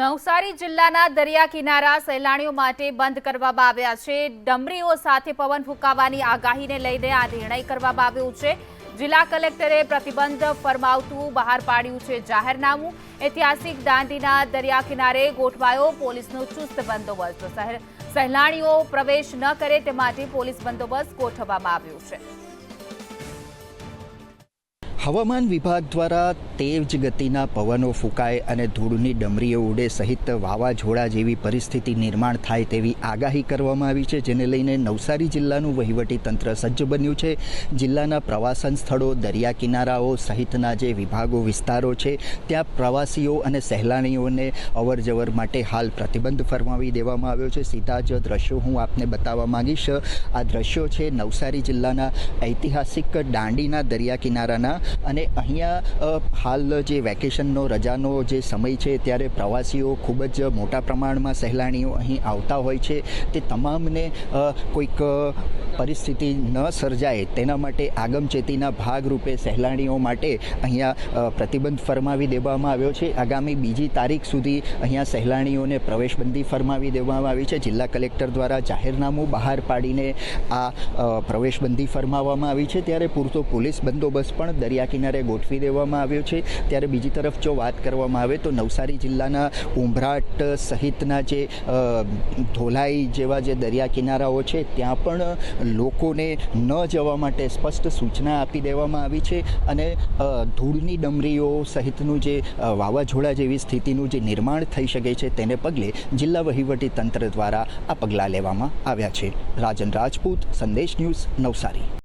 નવસારી જિલ્લાના દરિયા કિનારા સહેલાણીઓ માટે બંધ કરવામાં આવ્યા છે. ડમરીઓ સાથે પવન ફૂંકાવાની આગાહીને લઈને આ નિર્ણય કરવામાં આવ્યો છે. જિલ્લા કલેક્ટરે પ્રતિબંધ ફરમાવતું, બહાર પાડ્યું છે જાહેરનામું. ઐતિહાસિક દાંડીના દરિયા કિનારે ગોઠવાયો પોલીસનો ચુસ્ત બંદોબસ્ત. સહેલ- સહેલાણીઓ પ્રવેશ ન કરે તે માટે પોલીસ બંદોબસ્ત ગોઠવવામાં આવ્યો છે. હવામાન વિભાગ દ્વારા તેજ ગતિના પવનો ફૂંકાય અને ધૂળની ડમરીઓ ઉડે સહિત વાવાઝોડા જેવી પરિસ્થિતિ નિર્માણ થાય તેવી આગાહી કરવામાં આવી છે, જેને લઈને નવસારી જિલ્લાનું વહીવટી તંત્ર સજ્જ બન્યું છે. જિલ્લાના પ્રવાસન સ્થળો, દરિયા કિનારાઓ સહિતના જે વિભાગો, વિસ્તારો છે, ત્યાં પ્રવાસીઓ અને સહેલાણીઓને અવરજવર માટે હાલ પ્રતિબંધ ફરમાવી દેવામાં આવ્યો છે. સીધા જ દ્રશ્યો હું આપને બતાવવા માંગીશ. આ દ્રશ્યો છે નવસારી જિલ્લાના ઐતિહાસિક દાંડીના દરિયા કિનારાના અને અહીંયા હાલ જે વેકેશનનો રજાનો જે સમય છે, ત્યારે પ્રવાસીઓ ખૂબ જ મોટા પ્રમાણમાં સહેલાણીઓ અહીં આવતા હોય છે. તે તમામને કોઈક પરિસ્થિતિ ન સર્જાય તેના માટે આગમચેતીના ભાગરૂપે સહેલાણીઓ માટે અહીંયા પ્રતિબંધ ફરમાવી દેવામાં આવ્યો છે. આગામી બીજી તારીખ સુધી અહીંયા સહેલાણીઓને પ્રવેશબંધી ફરમાવી દેવામાં આવી છે. જિલ્લા કલેક્ટર દ્વારા જાહેરનામું બહાર પાડીને આ પ્રવેશબંધી ફરમાવવામાં આવી છે. ત્યારે પૂરતો પોલીસ બંદોબસ્ત પણ દરિયા કિનારે ગોઠવી દેવામાં આવ્યો છે. ત્યારે બીજી તરફ જો વાત કરવામાં આવે તો નવસારી જિલ્લાના ઉંભરાટ સહિતના જે ધોલાઈ જેવા જે દરિયા કિનારાઓ છે, ત્યાં પણ લોકોને ન જવા માટે સ્પષ્ટ સૂચના આપી દેવામાં આવી છે અને ધૂળની ડમરીઓ સહિતનું જે વાવાઝોડા જેવી સ્થિતિનું જે નિર્માણ થઈ શકે છે તેને પગલે જિલ્લા વહીવટી તંત્ર દ્વારા આ પગલાં લેવામાં આવ્યા છે. રાજન રાજપૂત, સંદેશ ન્યૂઝ નવસારી.